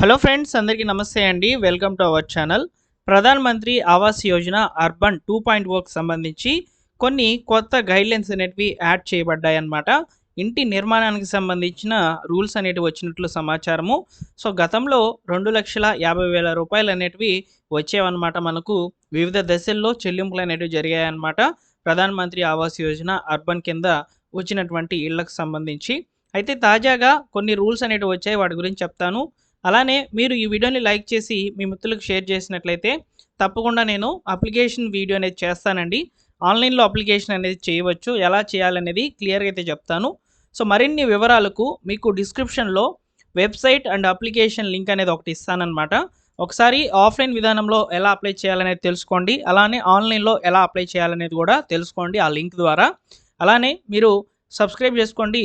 Hello friends అందరికీ నమస్తే అండి. Welcome to our channel. Pradhan Mantri Awas Yojana urban two point ఓకి సంబంధించి కొన్ని కొత్త గైడ్లైన్స్ అనేటివి యాడ్ చేయబడ్డాయి అన్నమాట ఇంటి నిర్మాణానికి సంబంధించిన రూల్స్ అనేటివి వచ్చినట్లు సమాచారము. సో గతంలో రెండు లక్షల యాభై వేల రూపాయలు అనేటివి వచ్చేవన్నమాట మనకు. వివిధ దశల్లో చెల్లింపులు అనేటివి జరిగాయన్నమాట. ప్రధాన్ మంత్రి ఆవాస్ యోజన అర్బన్ కింద వచ్చినటువంటి ఇళ్ళకు సంబంధించి. అయితే తాజాగా కొన్ని రూల్స్ అనేటివి వచ్చాయి. వాటి గురించి చెప్తాను. అలానే మీరు ఈ వీడియోని లైక్ చేసి మీ మిత్రులకు షేర్ చేసినట్లయితే తప్పకుండా నేను అప్లికేషన్ వీడియో అనేది చేస్తానండి. ఆన్లైన్లో అప్లికేషన్ అనేది చేయవచ్చు. ఎలా చేయాలనేది క్లియర్గా అయితే చెప్తాను. సో మరిన్ని వివరాలకు మీకు డిస్క్రిప్షన్లో వెబ్సైట్ అండ్ అప్లికేషన్ లింక్ అనేది ఒకటి ఇస్తానన్నమాట. ఒకసారి ఆఫ్లైన్ విధానంలో ఎలా అప్లై చేయాలనేది తెలుసుకోండి. అలానే ఆన్లైన్లో ఎలా అప్లై చేయాలనేది కూడా తెలుసుకోండి ఆ లింక్ ద్వారా. అలానే మీరు సబ్స్క్రైబ్ చేసుకోండి.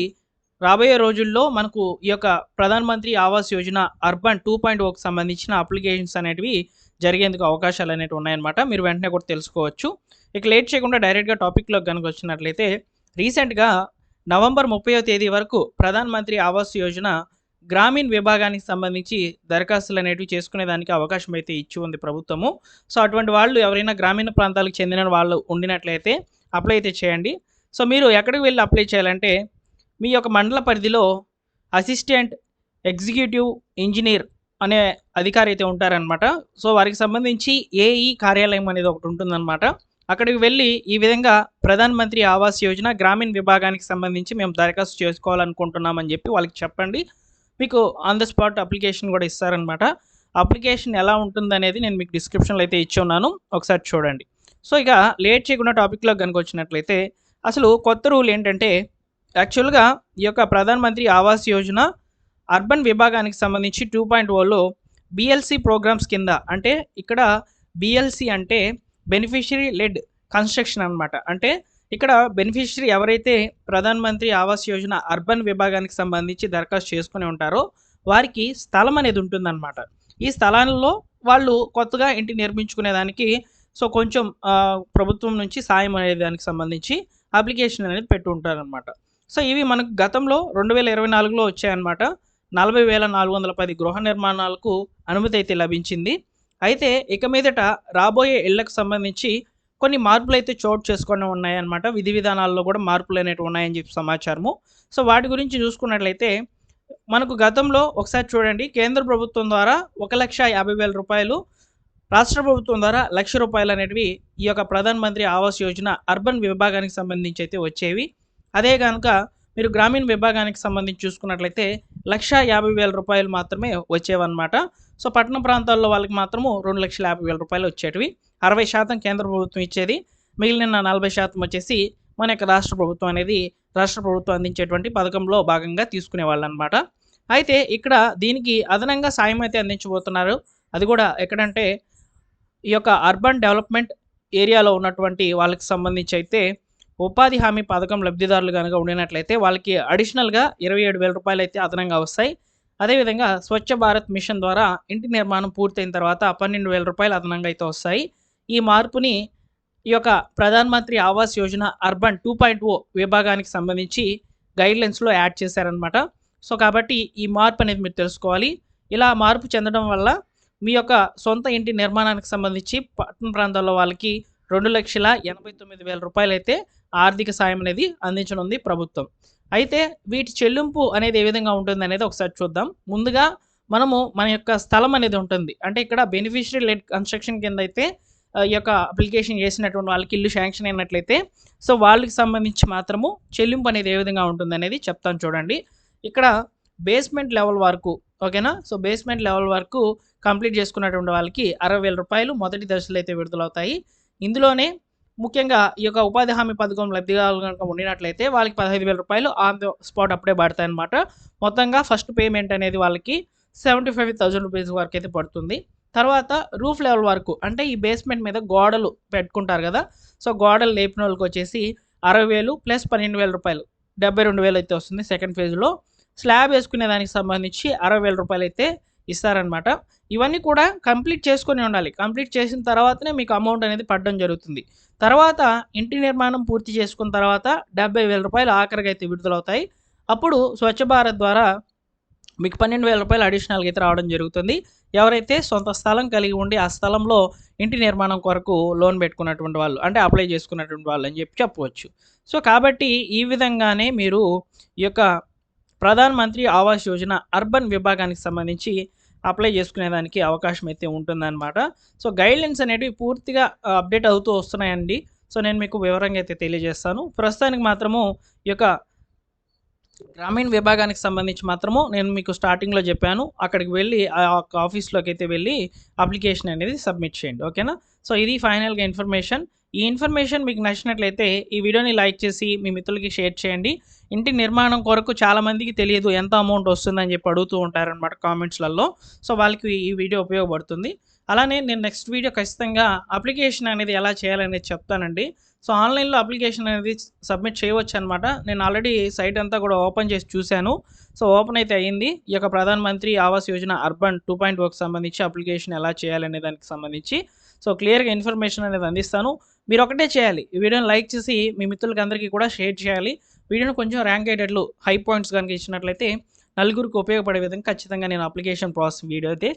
రాబోయే రోజుల్లో మనకు ఈ యొక్క Pradhan Mantri Awas Yojana urban two point ఓకి సంబంధించిన అప్లికేషన్స్ అనేటివి జరిగేందుకు అవకాశాలు అనేవి ఉన్నాయన్నమాట. మీరు వెంటనే కూడా తెలుసుకోవచ్చు. ఇక లేట్ చేయకుండా డైరెక్ట్గా టాపిక్లో కనుక వచ్చినట్లయితే రీసెంట్గా నవంబర్ ముప్పైవ తేదీ వరకు ప్రధాన మంత్రి ఆవాస్ యోజన గ్రామీణ విభాగానికి సంబంధించి దరఖాస్తులు అనేటివి చేసుకునేదానికి అవకాశం అయితే ఇచ్చి ఉంది ప్రభుత్వము. సో అటువంటి వాళ్ళు ఎవరైనా గ్రామీణ ప్రాంతాలకు చెందిన వాళ్ళు ఉండినట్లయితే అప్లై అయితే చేయండి. సో మీరు ఎక్కడికి వెళ్ళి అప్లై చేయాలంటే మీ యొక్క మండల పరిధిలో అసిస్టెంట్ ఎగ్జిక్యూటివ్ ఇంజనీర్ అనే అధికారి అయితే ఉంటారనమాట సో వారికి సంబంధించి ఏఈ కార్యాలయం అనేది ఒకటి ఉంటుందన్నమాట. అక్కడికి వెళ్ళి ఈ విధంగా ప్రధాన్ మంత్రి ఆవాస్ యోజన గ్రామీణ విభాగానికి సంబంధించి మేము దరఖాస్తు చేసుకోవాలనుకుంటున్నామని చెప్పి వాళ్ళకి చెప్పండి. మీకు ఆన్ ద స్పాట్ అప్లికేషన్ కూడా ఇస్తారనమాట అప్లికేషన్ ఎలా ఉంటుందనేది నేను మీకు డిస్క్రిప్షన్లో అయితే ఇచ్చి ఉన్నాను. ఒకసారి చూడండి. సో ఇక లేట్ చేయకుండా టాపిక్లో కనుక వచ్చినట్లయితే అసలు కొత్త రూల్ ఏంటంటే యాక్చువల్గా ఈ యొక్క ప్రధాన మంత్రి ఆవాస్ యోజన అర్బన్ విభాగానికి సంబంధించి టూ పాయింట్ ఓలో బిఎల్సి ప్రోగ్రామ్స్ కింద అంటే ఇక్కడ బిఎల్సి అంటే బెనిఫిషరీ లెడ్ కన్స్ట్రక్షన్ అనమాట అంటే ఇక్కడ బెనిఫిషరీ ఎవరైతే ప్రధాన మంత్రి ఆవాస్ యోజన అర్బన్ విభాగానికి సంబంధించి దరఖాస్తు చేసుకుని ఉంటారో వారికి స్థలం అనేది ఉంటుందన్నమాట. ఈ స్థలాల్లో వాళ్ళు కొత్తగా ఇంటి నిర్మించుకునేదానికి సో కొంచెం ప్రభుత్వం నుంచి సాయం అనే దానికి సంబంధించి అప్లికేషన్ అనేది పెట్టుంటారనమాట సో ఇవి మనకు గతంలో రెండు వేల ఇరవై నాలుగులో వచ్చాయన్నమాట. నలభై వేల నాలుగు వందల పది గృహ నిర్మాణాలకు అనుమతి అయితే లభించింది. అయితే ఇక మీదట రాబోయే ఇళ్ళకు సంబంధించి కొన్ని మార్పులు అయితే చోటు చేసుకొని ఉన్నాయన్నమాట. విధి విధానాల్లో కూడా మార్పులు అనేవి ఉన్నాయని చెప్పి సమాచారము. సో వాటి గురించి చూసుకున్నట్లయితే మనకు గతంలో ఒకసారి చూడండి. కేంద్ర ప్రభుత్వం ద్వారా ఒక లక్ష యాభై వేల రూపాయలు రాష్ట్ర ప్రభుత్వం ద్వారా లక్ష రూపాయలు అనేటివి ఈ యొక్క ప్రధాన మంత్రి ఆవాస్ యోజన అర్బన్ విభాగానికి సంబంధించి అయితే వచ్చేవి. అదే కనుక మీరు గ్రామీణ విభాగానికి సంబంధించి చూసుకున్నట్లయితే లక్ష యాభై వేల రూపాయలు మాత్రమే వచ్చేవన్నమాట. సో పట్టణ ప్రాంతాల్లో వాళ్ళకి మాత్రము రెండు లక్షల యాభై వేల రూపాయలు వచ్చేటివి. అరవై శాతం కేంద్ర ప్రభుత్వం ఇచ్చేది. మిగిలిన నలభై శాతం వచ్చేసి మన యొక్క రాష్ట్ర ప్రభుత్వం అనేది రాష్ట్ర ప్రభుత్వం అందించేటువంటి పథకంలో భాగంగా తీసుకునేవాళ్ళు అనమాట అయితే ఇక్కడ దీనికి అదనంగా సాయం అయితే అందించబోతున్నారు. అది కూడా ఎక్కడంటే ఈ యొక్క అర్బన్ డెవలప్మెంట్ ఏరియాలో ఉన్నటువంటి వాళ్ళకి సంబంధించి అయితే ఉపాధి హామీ పథకం లబ్ధిదారులు కనుక ఉండినట్లయితే వాళ్ళకి అడిషనల్గా ఇరవై ఏడు వేల రూపాయలు అయితే అదనంగా వస్తాయి. అదేవిధంగా స్వచ్ఛ భారత్ మిషన్ ద్వారా ఇంటి నిర్మాణం పూర్తయిన తర్వాత పన్నెండు వేల రూపాయలు అదనంగా అయితే వస్తాయి. ఈ మార్పుని ఈ యొక్క Pradhan Mantri Awas Yojana urban two point o విభాగానికి సంబంధించి గైడ్లైన్స్లో యాడ్ చేశారనమాట సో కాబట్టి ఈ మార్పు అనేది మీరు తెలుసుకోవాలి. ఇలా మార్పు చెందడం వల్ల మీ యొక్క సొంత ఇంటి నిర్మాణానికి సంబంధించి పట్టణ ప్రాంతాల్లో వాళ్ళకి రెండు లక్షల ఎనభై తొమ్మిది వేల రూపాయలు అయితే ఆర్థిక సాయం అనేది అందించనుంది ప్రభుత్వం. అయితే వీటి చెల్లింపు అనేది ఏ విధంగా ఉంటుంది అనేది ఒకసారి చూద్దాం. ముందుగా మనము మన యొక్క స్థలం అనేది ఉంటుంది. అంటే ఇక్కడ బెనిఫిషరీ లెడ్ కన్స్ట్రక్షన్ కింద అయితే ఈ యొక్క అప్లికేషన్ చేసినటువంటి వాళ్ళకి ఇల్లు శాంక్షన్ అయినట్లయితే సో వాళ్ళకి సంబంధించి మాత్రము చెల్లింపు అనేది ఏ విధంగా ఉంటుంది అనేది చెప్తాను చూడండి. ఇక్కడ బేస్మెంట్ లెవెల్ వరకు ఓకేనా సో బేస్మెంట్ లెవెల్ వరకు కంప్లీట్ చేసుకున్నటువంటి వాళ్ళకి అరవై వేల రూపాయలు మొదటి దశలో అయితే విడుదలవుతాయి. ఇందులోనే ముఖ్యంగా ఈ యొక్క ఉపాధి హామీ పథకం లబ్ధిదారులు కనుక ఉండినట్లయితే వాళ్ళకి పదహైదు వేల రూపాయలు ఆన్ ద స్పాట్ అప్పుడే పడతాయి అనమాట మొత్తంగా ఫస్ట్ పేమెంట్ అనేది వాళ్ళకి సెవెంటీ ఫైవ్ థౌజండ్ రూపీస్ వరకు అయితే పడుతుంది. తర్వాత రూఫ్ లెవెల్ వరకు అంటే ఈ బేస్మెంట్ మీద గోడలు పెట్టుకుంటారు కదా. సో గోడలు లేపిన వాళ్ళకి వచ్చేసి అరవై వేలు ప్లస్ పన్నెండు వేల రూపాయలు డెబ్బై రెండు వేలు అయితే వస్తుంది సెకండ్ ఫేజ్లో. స్లాబ్ వేసుకునే దానికి సంబంధించి అరవై వేల రూపాయలు అయితే ఇస్తారనమాట ఇవన్నీ కూడా కంప్లీట్ చేసుకొని ఉండాలి. కంప్లీట్ చేసిన తర్వాతనే మీకు అమౌంట్ అనేది పడడం జరుగుతుంది. తర్వాత ఇంటి నిర్మాణం పూర్తి చేసుకున్న తర్వాత డెబ్బై వేల రూపాయలు ఆఖరికి అయితే విడుదలవుతాయి. అప్పుడు స్వచ్ఛ భారత్ ద్వారా మీకు పన్నెండు వేల రూపాయలు అడిషనల్గా అయితే రావడం జరుగుతుంది. ఎవరైతే సొంత స్థలం కలిగి ఉండి ఆ స్థలంలో ఇంటి నిర్మాణం కొరకు లోన్ పెట్టుకున్నటువంటి వాళ్ళు అంటే అప్లై చేసుకున్నటువంటి వాళ్ళు అని చెప్పి చెప్పవచ్చు. సో కాబట్టి ఈ విధంగానే మీరు ఈ యొక్క ప్రధాన్ మంత్రి ఆవాస్ యోజన అర్బన్ విభాగానికి సంబంధించి అప్లై చేసుకునేదానికి అవకాశం అయితే ఉంటుందన్నమాట. సో గైడ్లైన్స్ అనేటివి పూర్తిగా అప్డేట్ అవుతూ వస్తున్నాయండి. సో నేను మీకు వివరంగా అయితే తెలియజేస్తాను. ప్రస్తుతానికి మాత్రము ఈ యొక్క గ్రామీణ విభాగానికి సంబంధించి మాత్రము నేను మీకు స్టార్టింగ్లో చెప్పాను. అక్కడికి వెళ్ళి ఆ ఆఫీస్లోకి అయితే వెళ్ళి అప్లికేషన్ అనేది సబ్మిట్ చేయండి. ఓకేనా? సో ఇది ఫైనల్గా ఇన్ఫర్మేషన్. ఈ ఇన్ఫర్మేషన్ మీకు నచ్చినట్లయితే ఈ వీడియోని లైక్ చేసి మీ మిత్రులకి షేర్ చేయండి. ఇంటి నిర్మాణం కొరకు చాలామందికి తెలియదు ఎంత అమౌంట్ వస్తుందని చెప్పి అడుగుతూ ఉంటారనమాట కామెంట్స్లలో. సో వాళ్ళకి ఈ వీడియో ఉపయోగపడుతుంది. అలానే నేను నెక్స్ట్ వీడియో ఖచ్చితంగా అప్లికేషన్ అనేది ఎలా చేయాలనేది చెప్తానండి. సో ఆన్లైన్లో అప్లికేషన్ అనేది సబ్మిట్ చేయవచ్చు అనమాట నేను ఆల్రెడీ సైట్ అంతా కూడా ఓపెన్ చేసి చూశాను. సో ఓపెన్ అయితే అయ్యింది ఈ యొక్క Pradhan Mantri Awas Yojana urban two point work సంబంధించి అప్లికేషన్ ఎలా చేయాలనే దానికి సంబంధించి. సో క్లియర్గా ఇన్ఫర్మేషన్ అనేది అందిస్తాను. మీరు ఒకటే చేయాలి. ఈ వీడియోని లైక్ చేసి మీ మిత్రులకి అందరికీ కూడా షేర్ చేయాలి. వీడియోని కొంచెం ర్యాంక్ అయ్యేటట్లు హై పాయింట్స్ కనుక ఇచ్చినట్లయితే నలుగురికి ఉపయోగపడే విధంగా ఖచ్చితంగా నేను అప్లికేషన్ ప్రాసెస్ వీడియో అయితే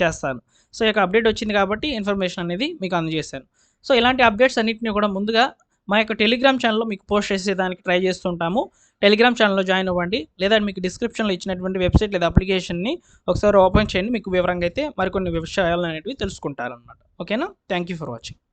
చేస్తాను. సో ఈ యొక్క అప్డేట్ వచ్చింది కాబట్టి ఇన్ఫర్మేషన్ అనేది మీకు అందజేశాను. సో ఇలాంటి అప్డేట్స్ అన్నింటినీ కూడా ముందుగా మా యొక్క టెలిగ్రామ్ ఛానల్లో మీకు పోస్ట్ చేసేదానికి ట్రై చేస్తుంటాము. టెలిగ్రామ్ ఛానల్లో జాయిన్ అవ్వండి. లేదా మీకు డిస్క్రిప్షన్లో ఇచ్చినటువంటి వెబ్సైట్ లేదా అప్లికేషన్ని ఒకసారి ఓపెన్ చేయండి. మీకు వివరంగా అయితే మరికొన్ని విషయాలు అనేటివి తెలుసుకుంటారనమాట ఓకేనా? Thank you for watching